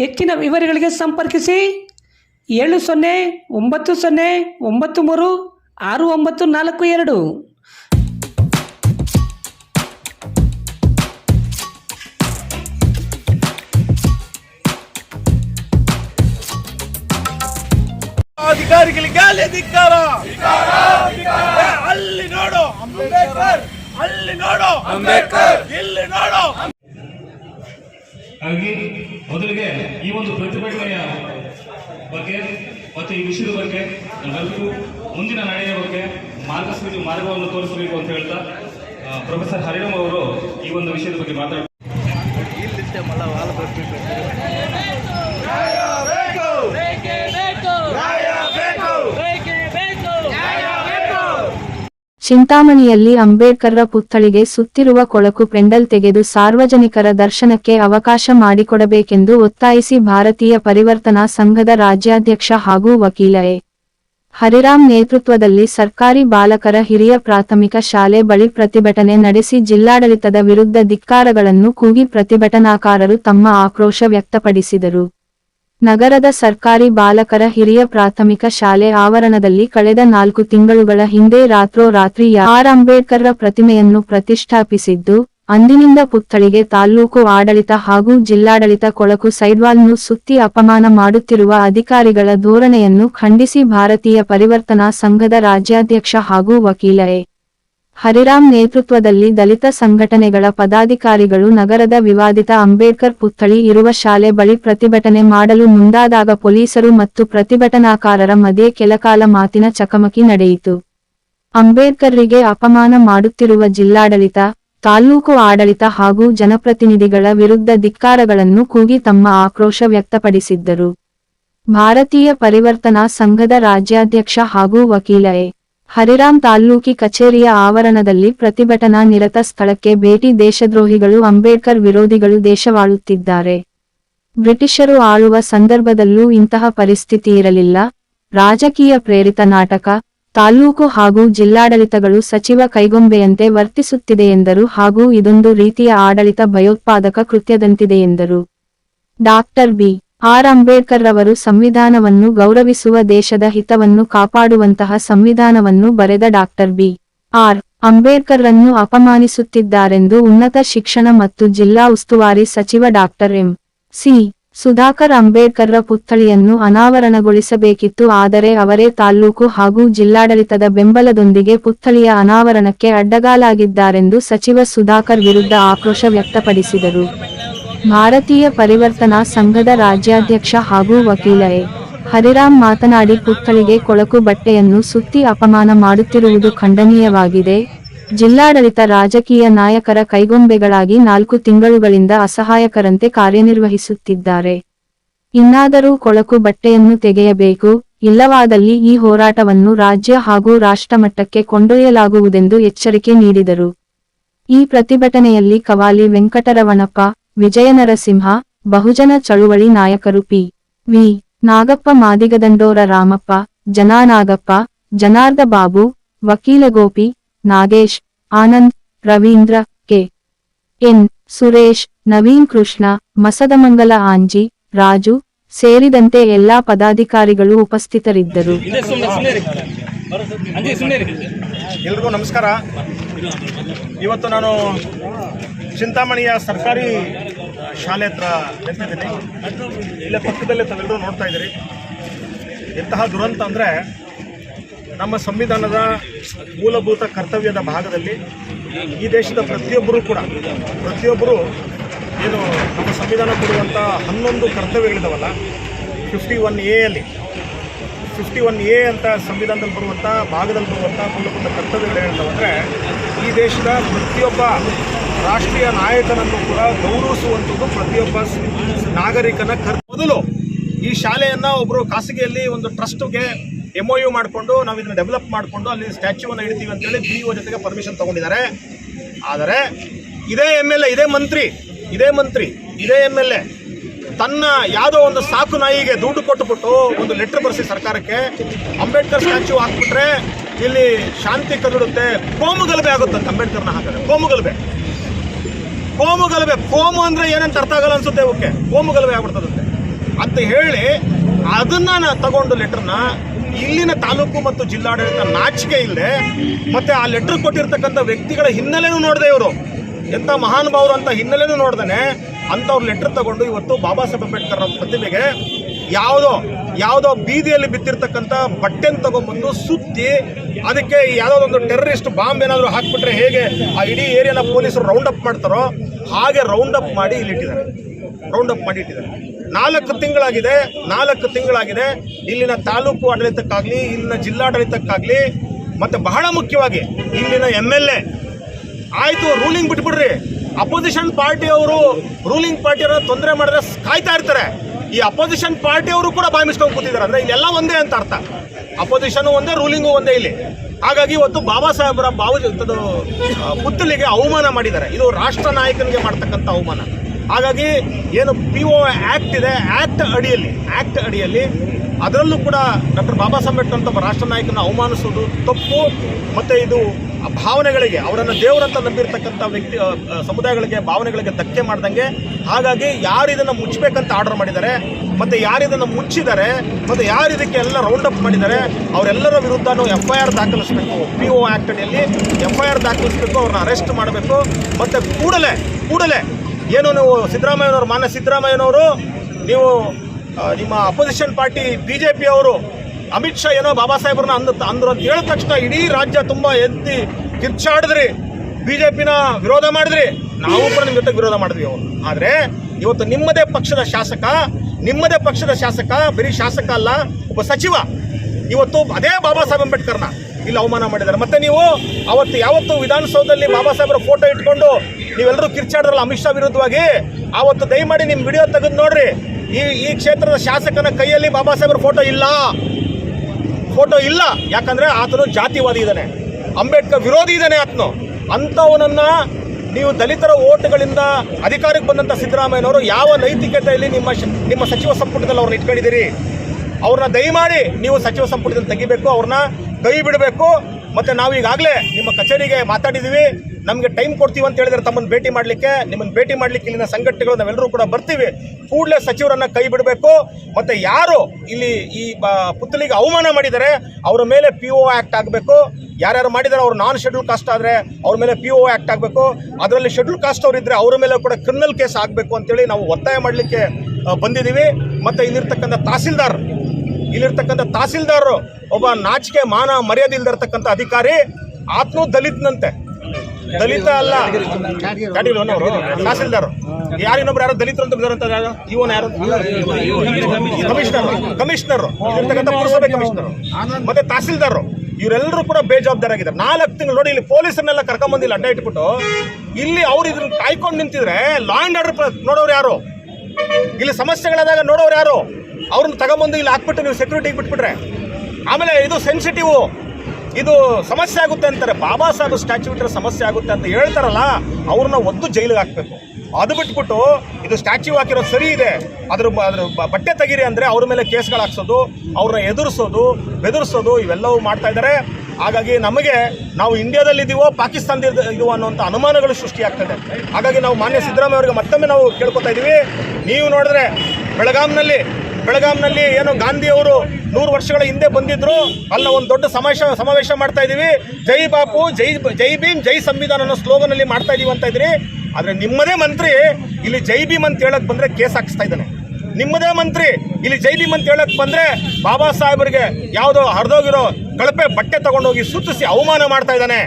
ಹೆಚ್ಚಿನ ವಿವರಗಳಿಗೆ ಸಂಪರ್ಕಿಸಿ ಏಳು ಸೊನ್ನೆ ಒಂಬತ್ತು ಸೊನ್ನೆ ಒಂಬತ್ತು ಮೂರು ಆರು ಒಂಬತ್ತು ನಾಲ್ಕು ಎರಡು. ಅಧಿಕಾರಿಗಳಿಗೆ ಅಲ್ಲಿ ಧಿಕ್ಕಾರ. ಅಲ್ಲಿ ನೋಡು. ಅಂಬೇಡ್ಕರ್ ಅಲ್ಲಿ ನೋಡು. ಅಂಬೇಡ್ಕರ್. ಇಲ್ಲಿ ನೋಡು. ಮೊದಲಿಗೆ ಈ ಒಂದು ಪ್ರತಿಭಟನೆಯ ಬಗ್ಗೆ, ಮತ್ತು ಈ ವಿಷಯದ ಬಗ್ಗೆ ನಮ್ಮೆಲ್ಲರಿಗೂ ಮುಂದಿನ ನಡೆಯ ಬಗ್ಗೆ ಮಾರ್ಗಸೂಚಿ ಮಾರ್ಗವನ್ನು ತೋರಿಸಬೇಕು ಅಂತ ಹೇಳ್ತಾ ಪ್ರೊಫೆಸರ್ ಹರಿಣಮ್ ಅವರು ಈ ಒಂದು ವಿಷಯದ ಬಗ್ಗೆ ಮಾತಾಡ್ತಾರೆ ಚಿಂತಾಮಣಿಯಲ್ಲಿ ಅಂಬೇಡ್ಕರ್ರ ಪುತ್ಥಳಿಗೆ ಸುತ್ತಿರುವ ಕೊಳಕು ಪೆಂಡಲ್ ತೆಗೆದು ಸಾರ್ವಜನಿಕರ ದರ್ಶನಕ್ಕೆ ಅವಕಾಶ ಮಾಡಿಕೊಡಬೇಕೆಂದು ಒತ್ತಾಯಿಸಿ ಭಾರತೀಯ ಪರಿವರ್ತನಾ ಸಂಘದ ರಾಜ್ಯಾಧ್ಯಕ್ಷ ಹಾಗೂ ವಕೀಲ ಎ. ಹರಿರಾಮ್ ನೇತೃತ್ವದಲ್ಲಿ ಸರ್ಕಾರಿ ಬಾಲಕರ ಹಿರಿಯ ಪ್ರಾಥಮಿಕ ಶಾಲೆ ಬಳಿ ಪ್ರತಿಭಟನೆ ನಡೆಸಿ ಜಿಲ್ಲಾಡಳಿತದ ವಿರುದ್ಧ ಧಿಕ್ಕಾರಗಳನ್ನು ಕೂಗಿ ಪ್ರತಿಭಟನಾಕಾರರು ತಮ್ಮ ಆಕ್ರೋಶ ವ್ಯಕ್ತಪಡಿಸಿದರು ನಗರದ ಸರ್ಕಾರಿ ಬಾಲಕರ ಹಿರಿಯ ಪ್ರಾಥಮಿಕ ಶಾಲೆ ಆವರಣದಲ್ಲಿ ಕಳೆದ ನಾಲ್ಕು ತಿಂಗಳುಗಳ ಹಿಂದೆ ರಾತ್ರೋರಾತ್ರಿ ಆರ್ ಅಂಬೇಡ್ಕರ್ರ ಪ್ರತಿಮೆಯನ್ನು ಪ್ರತಿಷ್ಠಾಪಿಸಿದ್ದು, ಅಂದಿನಿಂದ ಪುತ್ಥಳಿಗೆ ತಾಲ್ಲೂಕು ಆಡಳಿತ ಹಾಗೂ ಜಿಲ್ಲಾಡಳಿತ ಕೊಳಕು ಸೈಡ್ವಾಲ್ನ್ನು ಸುತ್ತಿ ಅಪಮಾನ ಮಾಡುತ್ತಿರುವ ಅಧಿಕಾರಿಗಳ ಧೋರಣೆಯನ್ನು ಖಂಡಿಸಿ ಭಾರತೀಯ ಪರಿವರ್ತನಾ ಸಂಘದ ರಾಜ್ಯಾಧ್ಯಕ್ಷ ಹಾಗೂ ವಕೀಲ. ಹರಿರಾಮ್ ನೇತೃತ್ವದಲ್ಲಿ ದಲಿತ ಸಂಘಟನೆಗಳ ಪದಾಧಿಕಾರಿಗಳು ನಗರದ ವಿವಾದಿತ ಅಂಬೇಡ್ಕರ್ ಪುತ್ಥಳಿ ಇರುವ ಶಾಲೆ ಬಳಿ ಪ್ರತಿಭಟನೆ ಮಾಡಲು ಮುಂದಾದಾಗ ಪೊಲೀಸರು ಮತ್ತು ಪ್ರತಿಭಟನಾಕಾರರ ಮಧ್ಯೆ ಕೆಲಕಾಲ ಮಾತಿನ ಚಕಮಕಿ ನಡೆಯಿತು ಅಂಬೇಡ್ಕರ್ರಿಗೆ ಅಪಮಾನ ಮಾಡುತ್ತಿರುವ ಜಿಲ್ಲಾಡಳಿತ, ತಾಲ್ಲೂಕು ಆಡಳಿತ ಹಾಗೂ ಜನಪ್ರತಿನಿಧಿಗಳ ವಿರುದ್ಧ ಧಿಕ್ಕಾರಗಳನ್ನು ಕೂಗಿ ತಮ್ಮ ಆಕ್ರೋಶ ವ್ಯಕ್ತಪಡಿಸಿದ್ದರು ಭಾರತೀಯ ಪರಿವರ್ತನಾ ಸಂಘದ ರಾಜ್ಯಾಧ್ಯಕ್ಷ ಹಾಗೂ ವಕೀಲ ಎ. ಹರಿರಾಮ್ ತಾಲ್ಲೂಕಿ ಕಚೇರಿಯ ಆವರಣದಲ್ಲಿ ಪ್ರತಿಭಟನಾ ನಿರತ ಸ್ಥಳಕ್ಕೆ ಭೇಟಿ ದೇಶದ್ರೋಹಿಗಳು, ಅಂಬೇಡ್ಕರ್ ವಿರೋಧಿಗಳು ದೇಶವಾಳುತ್ತಿದ್ದಾರೆ. ಬ್ರಿಟಿಷರು ಆಳುವ ಸಂದರ್ಭದಲ್ಲೂ ಇಂತಹ ಪರಿಸ್ಥಿತಿ ಇರಲಿಲ್ಲ. ರಾಜಕೀಯ ಪ್ರೇರಿತ ನಾಟಕ, ತಾಲ್ಲೂಕು ಹಾಗೂ ಜಿಲ್ಲಾಡಳಿತಗಳು ಸಚಿವ ಕೈಗೊಂಬೆಯಂತೆ ವರ್ತಿಸುತ್ತಿದೆ ಎಂದರು ಹಾಗೂ ಇದೊಂದು ರೀತಿಯ ಆಡಳಿತ ಭಯೋತ್ಪಾದಕ ಕೃತ್ಯದಂತಿದೆ ಎಂದರು. Doctor B. ಆರ್. ಅಂಬೇಡ್ಕರ್ ರವರು ಸಂವಿಧಾನವನ್ನು ಗೌರವಿಸುವ ದೇಶದ ಹಿತವನ್ನು ಕಾಪಾಡುವಂತಹ ಸಂವಿಧಾನವನ್ನು ಬರೆದ ಡಾಕ್ಟರ್ ಬಿ. ಆರ್. ಅಂಬೇಡ್ಕರ್ ರನ್ನು ಅಪಮಾನಿಸುತ್ತಿದ್ದಾರೆಂದು ಉನ್ನತ ಶಿಕ್ಷಣ ಮತ್ತು ಜಿಲ್ಲಾ ಉಸ್ತುವಾರಿ ಸಚಿವ ಡಾಕ್ಟರ್ ಎಂ. ಸಿ. ಸುಧಾಕರ್ ಅಂಬೇಡ್ಕರ್ರ ಪುತ್ಥಳಿಯನ್ನು ಅನಾವರಣಗೊಳಿಸಬೇಕಿತ್ತು, ಆದರೆ ಅವರೇ ತಾಲ್ಲೂಕು ಹಾಗೂ ಜಿಲ್ಲಾಡಳಿತದ ಬೆಂಬಲದೊಂದಿಗೆ ಪುತ್ಥಳಿಯ ಅನಾವರಣಕ್ಕೆ ಅಡ್ಡಗಾಲಾಗಿದ್ದಾರೆಂದು ಸಚಿವ ಸುಧಾಕರ್ ವಿರುದ್ಧ ಆಕ್ರೋಶ ವ್ಯಕ್ತಪಡಿಸಿದರು. ಭಾರತೀಯ ಪರಿವರ್ತನಾ ಸಂಘದ ರಾಜ್ಯಾಧ್ಯಕ್ಷ ಹಾಗೂ ವಕೀಲ ಎ. ಹರಿರಾಮ್ ಮಾತನಾಡಿ ಪುಕ್ಕಳಿಗೆ ಕೊಳಕು ಬಟ್ಟೆಯನ್ನು ಸುತ್ತಿ ಅಪಮಾನ ಮಾಡುತ್ತಿರುವುದು ಖಂಡನೀಯವಾಗಿದೆ. ಜಿಲ್ಲಾಡಳಿತ ರಾಜಕೀಯ ನಾಯಕರ ಕೈಗೊಂಬೆಗಳಾಗಿ ನಾಲ್ಕು ತಿಂಗಳುಗಳಿಂದ ಅಸಹಾಯಕರಂತೆ ಕಾರ್ಯನಿರ್ವಹಿಸುತ್ತಿದ್ದಾರೆ. ಇನ್ನಾದರೂ ಕೊಳಕು ಬಟ್ಟೆಯನ್ನು ತೆಗೆಯಬೇಕು, ಇಲ್ಲವಾದಲ್ಲಿ ಈ ಹೋರಾಟವನ್ನು ರಾಜ್ಯ ಹಾಗೂ ರಾಷ್ಟ್ರಮಟ್ಟಕ್ಕೆ ಕೊಂಡೊಯ್ಯಲಾಗುವುದೆಂದು ಎಚ್ಚರಿಕೆ ನೀಡಿದರು. ಈ ಪ್ರತಿಭಟನೆಯಲ್ಲಿ ಕವಾಲಿ ವೆಂಕಟರಮಣಪ್ಪ ವಿಜಯನರಸಿಂಹ, ಬಹುಜನ ಚಳುವಳಿ ನಾಯಕರು ಪಿ. ವಿ. ನಾಗಪ್ಪ, ಮಾದಿಗದಂಡೋರ ರಾಮಪ್ಪ, ಜನಾನಾಗಪ್ಪ, ಜನಾರ್ದ ಬಾಬು, ವಕೀಲ ಗೋಪಿ, ನಾಗೇಶ್, ಆನಂದ್, ರವೀಂದ್ರ, ಕೆ. ಎನ್. ಸುರೇಶ್, ನವೀನ್ ಕೃಷ್ಣ, ಮಸದಮಂಗಲ ಆಂಜಿ, ರಾಜು ಸೇರಿದಂತೆ ಎಲ್ಲಾ ಪದಾಧಿಕಾರಿಗಳು ಉಪಸ್ಥಿತರಿದ್ದರು. ಎಲ್ರಿಗೂ ನಮಸ್ಕಾರ. ಇವತ್ತು ನಾನು ಚಿಂತಾಮಣಿಯ ಸರ್ಕಾರಿ ಶಾಲೆ ಹತ್ರ ನಿಂತಿದ್ದೀನಿ. ಇಲ್ಲೇ ಪಕ್ಕದಲ್ಲೇ ತಾವೆಲ್ಲರೂ ನೋಡ್ತಾ ಇದ್ದೀರಿ. ಎಂತಹ ದುರಂತ ಅಂದರೆ ನಮ್ಮ ಸಂವಿಧಾನದ ಮೂಲಭೂತ ಕರ್ತವ್ಯದ ಭಾಗದಲ್ಲಿ ಈ ದೇಶದ ಪ್ರತಿಯೊಬ್ಬರೂ ಕೂಡ, ಪ್ರತಿಯೊಬ್ಬರು ಏನು ನಮ್ಮ ಸಂವಿಧಾನ ಕೊಡುವಂಥ ಹನ್ನೊಂದು ಕರ್ತವ್ಯಗಳಿದಾವಲ್ಲ ಫಿಫ್ಟಿ ಒನ್ ಎ ಅಲ್ಲಿ ಫಿಫ್ಟಿ ಒನ್ ಎ ಅಂತ ಸಂವಿಧಾನದಲ್ಲಿ ಬರುವಂಥ, ಭಾಗದಲ್ಲಿ ಬರುವಂಥ ಮೂಲಭೂತ ಕರ್ತವ್ಯಗಳು ಹೇಳ್ತಾವಂದರೆ ಈ ದೇಶದ ಪ್ರತಿಯೊಬ್ಬ ರಾಷ್ಟ್ರೀಯ ನಾಯಕನನ್ನು ಕೂಡ ಗೌರವಿಸುವಂಥದ್ದು ಪ್ರತಿಯೊಬ್ಬ ನಾಗರಿಕನ ಕರ್, ಮೊದಲು ಈ ಶಾಲೆಯನ್ನು ಒಬ್ಬರು ಖಾಸಗಿಯಲ್ಲಿ ಒಂದು ಟ್ರಸ್ಟ್ಗೆ ಎಂ ಒ ಯು ಮಾಡಿಕೊಂಡು, ನಾವು ಇದನ್ನು ಡೆವಲಪ್ ಮಾಡಿಕೊಂಡು ಅಲ್ಲಿ ಸ್ಟ್ಯಾಚ್ಯೂವನ್ನು ಇಡ್ತೀವಿ ಅಂತೇಳಿ ಬಿ ಒ ಜೊತೆಗೆ ಪರ್ಮಿಷನ್ ತಗೊಂಡಿದ್ದಾರೆ. ಆದರೆ, ಇದೇ ಎಂ ಎಲ್ ಎ ಇದೇ ಮಂತ್ರಿ ಇದೇ ಮಂತ್ರಿ, ಇದೇ ಎಂ ಎಲ್ ಎ ತನ್ನ ಯಾವುದೋ ಒಂದು ಸಾಕು ನಾಯಿಗೆ ದುಡ್ಡು ಕೊಟ್ಟುಬಿಟ್ಟು ಒಂದು ಲೆಟ್ರ್ ಬರೆಸಿ ಸರ್ಕಾರಕ್ಕೆ, ಅಂಬೇಡ್ಕರ್ ಸ್ಟ್ಯಾಚ್ಯೂ ಹಾಕ್ಬಿಟ್ರೆ ಇಲ್ಲಿ ಶಾಂತಿ ಕದಡುತ್ತೆ, ಕೋಮು ಗಲಭೆ ಆಗುತ್ತಂತೆ ಅಂಬೇಡ್ಕರ್ನ ಹಾಕಿದ್ರೆ ಕೋಮು ಗಲಭೆ. ಕೋಮು ಅಂದ್ರೆ ಏನಂತ ಅರ್ಥ ಆಗಲ್ಲ ಅನ್ಸುತ್ತೆ ಓಕೆ ಕೋಮು ಗಲಭೆ ಆಗ್ಬಿಡ್ತದಂತೆ ಅಂತ ಹೇಳಿ ಅದನ್ನ ತಗೊಂಡು ಲೆಟ್ರನ್ನ ಇಲ್ಲಿನ ತಾಲೂಕು ಮತ್ತು ಜಿಲ್ಲಾಡಳಿತ ನಾಚಿಕೆ ಇಲ್ಲದೆ ಮತ್ತೆ ಆ ಲೆಟ್ರ್ ಕೊಟ್ಟಿರ್ತಕ್ಕಂಥ ವ್ಯಕ್ತಿಗಳ ಹಿನ್ನೆಲೆಯೂ ನೋಡಿದೆ ಇವರು. ಎಂಥ ಮಹಾನುಭಾವರು ಅಂತ ಹಿನ್ನೆಲೆಯೂ ನೋಡ್ದೇನೆ. ಅಂಥವ್ರ ಲೆಟರ್ ತಗೊಂಡು ಇವತ್ತು ಬಾಬಾ ಸಾಹೇಬ್ ಅಂಬೇಡ್ಕರ್ ಪ್ರತಿಮೆಗೆ ಯಾವುದೋ ಯಾವುದೋ ಬೀದಿಯಲ್ಲಿ ಬಿತ್ತಿರ್ತಕ್ಕಂಥ ಬಟ್ಟೆನ ತಗೊಂಡ್ಬಂದು ಸುತ್ತಿ ಅದಕ್ಕೆ ಯಾವುದೋ ಒಂದು ಟೆರರಿಸ್ಟ್ ಬಾಂಬ್ ಏನಾದರೂ ಹಾಕ್ಬಿಟ್ರೆ ಹೇಗೆ ಆ ಇಡೀ ಏರಿಯಾನ ಪೊಲೀಸರು ರೌಂಡ್ ಅಪ್ ಮಾಡ್ತಾರೋ ಹಾಗೆ ರೌಂಡ್ ಅಪ್ ಮಾಡಿ ಇಲ್ಲಿಟ್ಟಿದ್ದಾರೆ ರೌಂಡ್ ಅಪ್ ಮಾಡಿ ಇಟ್ಟಿದ್ದಾರೆ. ನಾಲ್ಕು ತಿಂಗಳಾಗಿದೆ ನಾಲ್ಕು ತಿಂಗಳಾಗಿದೆ. ಇಲ್ಲಿನ ತಾಲೂಕು ಆಡಳಿತಕ್ಕಾಗಲಿ, ಇಲ್ಲಿನ ಜಿಲ್ಲಾಡಳಿತಕ್ಕಾಗಲಿ, ಮತ್ತೆ ಬಹಳ ಮುಖ್ಯವಾಗಿ ಇಲ್ಲಿನ ಎಂ ಎಲ್ ಎ ಆಯಿತು ರೂಲಿಂಗ್ ಬಿಟ್ಬಿಡ್ರಿ. ಅಪೋಸಿಷನ್ ಪಾರ್ಟಿಯವರು ರೂಲಿಂಗ್ ಪಾರ್ಟಿಯವರ ತೊಂದರೆ ಮಾಡಿದ್ರೆ ಕಾಯ್ತಾ ಇರ್ತಾರೆ. ಈ ಅಪೋಸಿಷನ್ ಪಾರ್ಟಿಯವರು ಕೂಡ ಬಾಯಿ ಮುಚ್ಕೊಂಡು ಕೂತಿದ್ದಾರೆ. ಅಂದ್ರೆ ಇಲ್ಲೆಲ್ಲ ಒಂದೇ ಅಂತ ಅರ್ಥ. ಅಪೋಸಿಷನ್ ಒಂದೇ, ರೂಲಿಂಗು ಒಂದೇ ಇಲ್ಲಿ. ಹಾಗಾಗಿ ಇವತ್ತು ಬಾಬಾ ಸಾಹೇಬರ ಬಾವು ಪುತ್ತಲಿಗೆ ಅವಮಾನ ಮಾಡಿದ್ದಾರೆ. ಇದು ರಾಷ್ಟ್ರ ನಾಯಕನಿಗೆ ಮಾಡ್ತಕ್ಕಂಥ ಅವಮಾನ. ಹಾಗಾಗಿ ಏನು ಪಿ ಒ ಆ್ಯಕ್ಟ್ ಇದೆ. ಆ್ಯಕ್ಟ್ ಅಡಿಯಲ್ಲಿ ಆ್ಯಕ್ಟ್ ಅಡಿಯಲ್ಲಿ ಅದರಲ್ಲೂ ಕೂಡ ಡಾಕ್ಟರ್ ಬಾಬಾ ಸಾಹೇಬ್ ಅಂಬೇಡ್ಕರ್ ರಾಷ್ಟ್ರ ನಾಯಕನ ಅವಮಾನಿಸೋದು ತಪ್ಪು. ಮತ್ತು ಇದು ಭಾವನೆಗಳಿಗೆ, ಅವರನ್ನು ದೇವರಂತ ನಂಬಿರ್ತಕ್ಕಂಥ ವ್ಯಕ್ತಿ ಸಮುದಾಯಗಳಿಗೆ ಭಾವನೆಗಳಿಗೆ ಧಕ್ಕೆ ಮಾಡ್ದಂಗೆ, ಹಾಗಾಗಿ ಯಾರು ಇದನ್ನು ಮುಚ್ಚಬೇಕಂತ ಆರ್ಡರ್ ಮಾಡಿದ್ದಾರೆ, ಮತ್ತು ಯಾರು ಇದನ್ನು ಮುಚ್ಚಿದ್ದಾರೆ, ಮತ್ತು ಯಾರು ಇದಕ್ಕೆ ಎಲ್ಲ ರೌಂಡ್ ಅಪ್ ಮಾಡಿದ್ದಾರೆ, ಅವರೆಲ್ಲರ ವಿರುದ್ಧನೂ ಎಫ್ ಐ ಆರ್ ದಾಖಲಿಸಬೇಕು. ಪಿ ಓ ಆ್ಯಕ್ಟ್ ಅಡಿಯಲ್ಲಿ ಎಫ್ ಐ ಆರ್ ದಾಖಲಿಸಬೇಕು, ಅವ್ರನ್ನ ಅರೆಸ್ಟ್ ಮಾಡಬೇಕು. ಮತ್ತು ಕೂಡಲೇ ಕೂಡಲೇ, ಏನು ನೀವು ಸಿದ್ದರಾಮಯ್ಯನವರು, ಮಾನ್ಯ ಸಿದ್ದರಾಮಯ್ಯನವರು, ನೀವು ನಿಮ್ಮ ಅಪೋಸಿಷನ್ ಪಾರ್ಟಿ ಬಿ ಜೆ ಪಿಯವರು ಅಮಿತ್ ಶಾ ಏನೋ ಬಾಬಾ ಸಾಹೇಬ್ರನ್ನ ಅಂದ ಅಂದ್ರು ಅಂತ ಹೇಳಿದ ತಕ್ಷಣ ಇಡೀ ರಾಜ್ಯ ತುಂಬ ಎತ್ತಿ ಕಿರ್ಚಾಡಿದ್ರಿ. ಬಿ ಜೆ ಪಿನ ವಿರೋಧ ಮಾಡಿದ್ರಿ. ನಾವು ಕೂಡ ನಿಮ್ಮ ಜೊತೆ ವಿರೋಧ ಮಾಡಿದ್ವಿ ಅವರು. ಆದರೆ ಇವತ್ತು ನಿಮ್ಮದೇ ಪಕ್ಷದ ಶಾಸಕ, ನಿಮ್ಮದೇ ಪಕ್ಷದ ಶಾಸಕ, ಬರೀ ಶಾಸಕ ಅಲ್ಲ, ಒಬ್ಬ ಸಚಿವ. ಇವತ್ತು ಅದೇ ಬಾಬಾ ಸಾಹೇಬ್ ಅಂಬೇಡ್ಕರ್ನ ಇಲ್ಲಿ ಅವಮಾನ ಮಾಡಿದ್ದಾರೆ. ಮತ್ತೆ ನೀವು ಅವತ್ತು ಯಾವತ್ತು ವಿಧಾನಸೌಧದಲ್ಲಿ ಬಾಬಾ ಸಾಹೇಬ್ರ ಫೋಟೋ ಇಟ್ಕೊಂಡು ನೀವೆಲ್ಲರೂ ಕಿರ್ಚಾಡಿದ್ರಲ್ಲ ಅಮಿತ್ ಶಾ ವಿರುದ್ಧವಾಗಿ? ಆವತ್ತು ದಯಮಾಡಿ ನಿಮ್ಮ ವಿಡಿಯೋ ತೆಗೆದು ನೋಡ್ರಿ. ಈ ಈ ಕ್ಷೇತ್ರದ ಶಾಸಕನ ಕೈಯಲ್ಲಿ ಬಾಬಾ ಸಾಹೇಬ್ರ ಫೋಟೋ ಇಲ್ಲ. ಫೋಟೋ ಇಲ್ಲ. ಯಾಕಂದ್ರೆ ಆತನು ಜಾತಿವಾದಿ ಇದ್ದಾನೆ. ಅಂಬೇಡ್ಕರ್ ವಿರೋಧಿ ಇದ್ದಾನೆ ಆತನು. ಅಂಥವನನ್ನು ನೀವು ದಲಿತರ ಓಟ್ಗಳಿಂದ ಅಧಿಕಾರಕ್ಕೆ ಬಂದಂಥ ಸಿದ್ದರಾಮಯ್ಯನವರು ಯಾವ ನೈತಿಕತೆಯಲ್ಲಿ ನಿಮ್ಮ ನಿಮ್ಮ ಸಚಿವ ಸಂಪುಟದಲ್ಲಿ ಅವ್ರನ್ನ ಇಟ್ಕೊಂಡಿದ್ದೀರಿ? ಅವ್ರನ್ನ ದಯಮಾಡಿ ನೀವು ಸಚಿವ ಸಂಪುಟದಿಂದ ತೆಗಿಬೇಕು, ಅವ್ರನ್ನ ಕೈ ಬಿಡಬೇಕು. ಮತ್ತೆ ನಾವು ಈಗಾಗಲೇ ನಿಮ್ಮ ಕಚೇರಿಗೆ ಮಾತಾಡಿದ್ದೀವಿ. ನಮಗೆ ಟೈಮ್ ಕೊಡ್ತೀವಿ ಅಂತ ಹೇಳಿದ್ರೆ ತಮ್ಮನ್ನು ಭೇಟಿ ಮಾಡಲಿಕ್ಕೆ, ನಿಮ್ಮನ್ನು ಭೇಟಿ ಮಾಡಲಿಕ್ಕೆ ಇಲ್ಲಿನ ಸಂಘಟನೆಗಳು, ನಾವೆಲ್ಲರೂ ಕೂಡ ಬರ್ತೀವಿ. ಕೂಡಲೇ ಸಚಿವರನ್ನ ಕೈ ಬಿಡಬೇಕು. ಮತ್ತೆ ಯಾರು ಇಲ್ಲಿ ಈ ಪುತ್ತಲಿಗೆ ಅವಮಾನ ಮಾಡಿದರೆ ಅವರ ಮೇಲೆ ಪಿ ಒ ಆ್ಯಕ್ಟ್ ಆಗಬೇಕು. ಯಾರ್ಯಾರು ಮಾಡಿದ್ದಾರೆ ಅವರು ನಾನ್ ಶೆಡ್ಯೂಲ್ ಕಾಸ್ಟ್ ಆದರೆ ಅವ್ರ ಮೇಲೆ ಪಿ ಒ ಆ್ಯಕ್ಟ್ ಆಗಬೇಕು. ಅದರಲ್ಲಿ ಶೆಡ್ಯೂಲ್ ಕಾಸ್ಟ್ ಅವರು ಇದ್ದರೆ ಅವರ ಮೇಲೆ ಕೂಡ ಕ್ರಿಮಿನಲ್ ಕೇಸ್ ಆಗಬೇಕು ಅಂತೇಳಿ ನಾವು ಒತ್ತಾಯ ಮಾಡಲಿಕ್ಕೆ ಬಂದಿದ್ದೀವಿ. ಮತ್ತು ಇಲ್ಲಿರ್ತಕ್ಕಂಥ ತಹಸೀಲ್ದಾರ್, ಇಲ್ಲಿರ್ತಕ್ಕಂಥ ತಹಸೀಲ್ದಾರರು ಒಬ್ಬ ನಾಚಿಕೆ ಮಾನ ಮರ್ಯಾದೆ ಇಲ್ದಿರ್ತಕ್ಕಂಥ ಅಧಿಕಾರಿ ಆತ್ಮ ದಲಿತನಂತೆ ದಲಿತ ಅಲ್ಲ. ಅವರು ತಹಸೀಲ್ದಾರ್. ಯಾರು ಇನ್ನೊಬ್ರು ಯಾರು ದಲಿತರು ಅಂತ ಬಿದ್ದಾರಂತ ಯಾರು ಇವನ್ ಯಾರು? ಕಮಿಷನರ್. ಕಮಿಷನರ್. ಇರ್ತಕ್ಕಂಥ ಪುರಸಭೆ ಕಮಿಷನರ್. ಮತ್ತೆ ತಹಸೀಲ್ದಾರ್. ಇವರೆಲ್ಲರೂ ಕೂಡ ಬೇಜವಾಬ್ದಾರಾಗಿದ್ದಾರೆ ನಾಲ್ಕು ತಿಂಗಳು ನೋಡಿ, ಇಲ್ಲಿ ಪೊಲೀಸರನ್ನೆಲ್ಲ ಕರ್ಕೊಂಬಂದಿಲ್ಲ ಅಡ್ಡ ಇಟ್ಬಿಟ್ಟು, ಇಲ್ಲಿ ಅವ್ರು ಇದನ್ನ ಕಾಯ್ಕೊಂಡು ನಿಂತಿದ್ರೆ ಲಾ ಅಂಡ್ ಆರ್ಡರ್ ನೋಡೋರು ಯಾರು? ಇಲ್ಲಿ ಸಮಸ್ಯೆಗಳಾದಾಗ ನೋಡೋರು ಯಾರು? ಅವ್ರನ್ನ ತಗೊಂಬಂದು ಇಲ್ಲಿ ಹಾಕ್ಬಿಟ್ಟು ನೀವು ಸೆಕ್ಯೂರಿಟಿಗೆ ಬಿಟ್ಬಿಟ್ರೆ. ಆಮೇಲೆ ಇದು ಸೆನ್ಸಿಟಿವ್ ಇದು ಸಮಸ್ಯೆ ಆಗುತ್ತೆ ಅಂತಾರೆ. ಬಾಬಾ ಸಾಹೇಬ್ ಸ್ಟ್ಯಾಚ್ಯೂ ಇಟ್ಟರೆ ಸಮಸ್ಯೆ ಆಗುತ್ತೆ ಅಂತ ಹೇಳ್ತಾರಲ್ಲ, ಅವ್ರನ್ನ ಒದ್ದು ಜೈಲಿಗೆ ಹಾಕ್ಬೇಕು. ಅದು ಬಿಟ್ಬಿಟ್ಟು ಇದು ಸ್ಟ್ಯಾಚ್ಯೂ ಹಾಕಿರೋದು ಸರಿ ಇದೆ. ಅದ್ರ ಅದ್ರ ಬಟ್ಟೆ ತೆಗೀರಿ ಅಂದರೆ ಅವ್ರ ಮೇಲೆ ಕೇಸ್ಗಳು ಹಾಕ್ಸೋದು, ಅವ್ರನ್ನ ಎದುರಿಸೋದು, ಬೆದರಿಸೋದು, ಇವೆಲ್ಲವೂ ಮಾಡ್ತಾ ಇದ್ದಾರೆ ಹಾಗಾಗಿ ನಮಗೆ ನಾವು ಇಂಡಿಯಾದಲ್ಲಿದ್ದೀವೋ ಪಾಕಿಸ್ತಾನದ ಇದೀವೋ ಅನ್ನೋಂಥ ಅನುಮಾನಗಳು ಸೃಷ್ಟಿಯಾಗ್ತದೆ ಹಾಗಾಗಿ ನಾವು ಮಾನ್ಯ ಸಿದ್ದರಾಮಯ್ಯ ಅವರಿಗೆ ಮತ್ತೊಮ್ಮೆ ನಾವು ಕೇಳ್ಕೊತಾ ಇದ್ದೀವಿ ನೀವು ನೋಡಿದ್ರೆ ಬೆಳಗಾಂನಲ್ಲಿ ಬೆಳಗಾಂನಲ್ಲಿ ಏನು ಗಾಂಧಿ ಅವರು ನೂರು ವರ್ಷಗಳ ಹಿಂದೆ ಬಂದಿದ್ರು. ಅಲ್ಲ, ಒಂದು ದೊಡ್ಡ ಸಮಾವೇಶ ಸಮಾವೇಶ ಮಾಡ್ತಾ ಇದ್ದೀವಿ ಜೈ ಬಾಪು, ಜೈ ಜೈ ಭೀಮ್, ಜೈ ಸಂವಿಧಾನ ಅನ್ನೋ ಸ್ಲೋಗನ್ ಅಲ್ಲಿ ಮಾಡ್ತಾ ಇದೀವಿ ಅಂತ ಇದ್ರಿ ಆದ್ರೆ ನಿಮ್ಮದೇ ಮಂತ್ರಿ, ಇಲ್ಲಿ ಜೈ ಭೀಮ್ ಅಂತ ಹೇಳಕ್ ಬಂದ್ರೆ ಕೇಸ್ ಹಾಕಿಸ್ತಾ ಇದ್ದಾನೆ. ನಿಮ್ಮದೇ ಮಂತ್ರಿ, ಇಲ್ಲಿ ಜೈ ಭೀಮ್ ಅಂತ ಹೇಳಕ್ ಬಂದ್ರೆ ಬಾಬಾ ಸಾಹೇಬರಿಗೆ ಯಾವುದೋ ಹರಿದೋಗಿರೋ ಕಳಪೆ ಬಟ್ಟೆ ತಗೊಂಡೋಗಿ ಸುತ್ತಿಸಿ ಅವಮಾನ ಮಾಡ್ತಾ ಇದ್ದಾನೆ.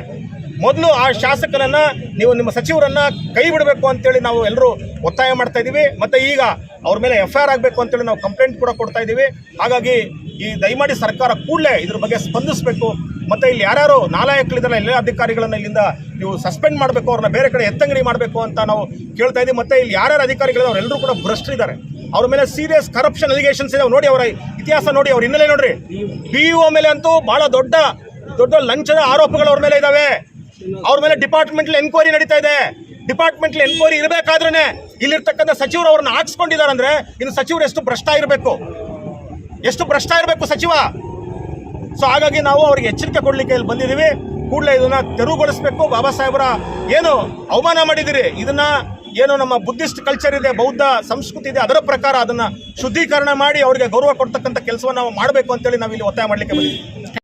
ಮೊದಲು ಆ ಶಾಸಕನನ್ನ ನೀವು ನಿಮ್ಮ ಸಚಿವರನ್ನ ಕೈ ಬಿಡಬೇಕು ಅಂತೇಳಿ ನಾವು ಎಲ್ಲರೂ ಒತ್ತಾಯ ಮಾಡ್ತಾ ಇದ್ದೀವಿ ಮತ್ತೆ ಈಗ ಅವ್ರ ಮೇಲೆ ಎಫ್ ಆರ್ ಆಗಬೇಕು ಅಂತೇಳಿ ನಾವು ಕಂಪ್ಲೇಂಟ್ ಕೂಡ ಕೊಡ್ತಾ ಇದ್ದೀವಿ ಹಾಗಾಗಿ ಈ ದಯಮಾಡಿ ಸರ್ಕಾರ ಕೂಡಲೇ ಇದ್ರ ಬಗ್ಗೆ ಸ್ಪಂದಿಸಬೇಕು. ಮತ್ತೆ ಇಲ್ಲಿ ಯಾರ್ಯಾರು ನಾಲಾಯಕರಿದ್ದಾರೆ ಎಲ್ಲ ಅಧಿಕಾರಿಗಳನ್ನು ಇಲ್ಲಿಂದ ನೀವು ಸಸ್ಪೆಂಡ್ ಮಾಡಬೇಕು, ಅವ್ರನ್ನ ಬೇರೆ ಕಡೆ ಎತ್ತಂಗಡಿ ಮಾಡಬೇಕು ಅಂತ ನಾವು ಕೇಳ್ತಾ ಇದ್ದೀವಿ. ಮತ್ತೆ ಇಲ್ಲಿ ಯಾರ್ಯಾರು ಅಧಿಕಾರಿಗಳಿದ್ದಾರೆ ಅವರೆಲ್ಲರೂ ಕೂಡ ಭ್ರಷ್ಟರಿದ್ದಾರೆ ಅವ್ರ ಮೇಲೆ ಸೀರಿಯಸ್ ಕರಪ್ಷನ್ ಅಲಿಗೇಷನ್ಸ್ ಇದೆ. ನೋಡಿ ಅವರ ಇತಿಹಾಸ ನೋಡಿ, ಅವ್ರ ಹಿನ್ನೆಲೆ ನೋಡ್ರಿ. ಬಿ ಒ ಮೇಲೆ ಅಂತೂ ಬಹಳ ದೊಡ್ಡ ದೊಡ್ಡ ಲಂಚದ ಆರೋಪಗಳು ಅವ್ರ ಮೇಲೆ ಇದಾವೆ. ಅವ್ರ ಮೇಲೆ ಡಿಪಾರ್ಟ್ಮೆಂಟ್ಲಿ ಎನ್ಕ್ವೈರಿ ನಡೀತಾ ಇದೆ. ಡಿಪಾರ್ಟ್ಮೆಂಟ್ಲಿ ಎನ್ಕ್ವೈರಿ ಇರಬೇಕಾದ್ರೆ ಇಲ್ಲಿರ್ತಕ್ಕಂಥ ಸಚಿವರು ಅವ್ರನ್ನ ಹಾಕ್ಸ್ಕೊಂಡಿದ್ದಾರೆ ಅಂದ್ರೆ ಇನ್ನು ಸಚಿವರು ಎಷ್ಟು ಭ್ರಷ್ಟ ಇರಬೇಕು ಎಷ್ಟು ಭ್ರಷ್ಟ ಇರಬೇಕು ಸಚಿವ? ಸೊ ಹಾಗಾಗಿ ನಾವು ಅವ್ರಿಗೆ ಎಚ್ಚರಿಕೆ ಕೊಡಲಿಕ್ಕೆ ಇಲ್ಲಿ ಬಂದಿದ್ದೀವಿ. ಕೂಡಲೇ ಇದನ್ನ ತೆರವುಗೊಳಿಸಬೇಕು. ಬಾಬಾ ಸಾಹೇಬರ ಏನು ಅವಮಾನ ಮಾಡಿದಿರಿ ಇದನ್ನ ಏನು ನಮ್ಮ ಬುದ್ಧಿಸ್ಟ್ ಕಲ್ಚರ್ ಇದೆ, ಬೌದ್ಧ ಸಂಸ್ಕೃತಿ ಇದೆ, ಅದರ ಪ್ರಕಾರ ಅದನ್ನ ಶುದ್ಧೀಕರಣ ಮಾಡಿ ಅವರಿಗೆ ಗೌರವ ಕೊಡ್ತಕ್ಕಂಥ ಕೆಲಸವನ್ನು ನಾವು ಮಾಡಬೇಕು ಅಂತೇಳಿ ನಾವು ಇಲ್ಲಿ ಒತ್ತಾಯ ಮಾಡಲಿಕ್ಕೆ ಬಂದಿದ್ದೀವಿ.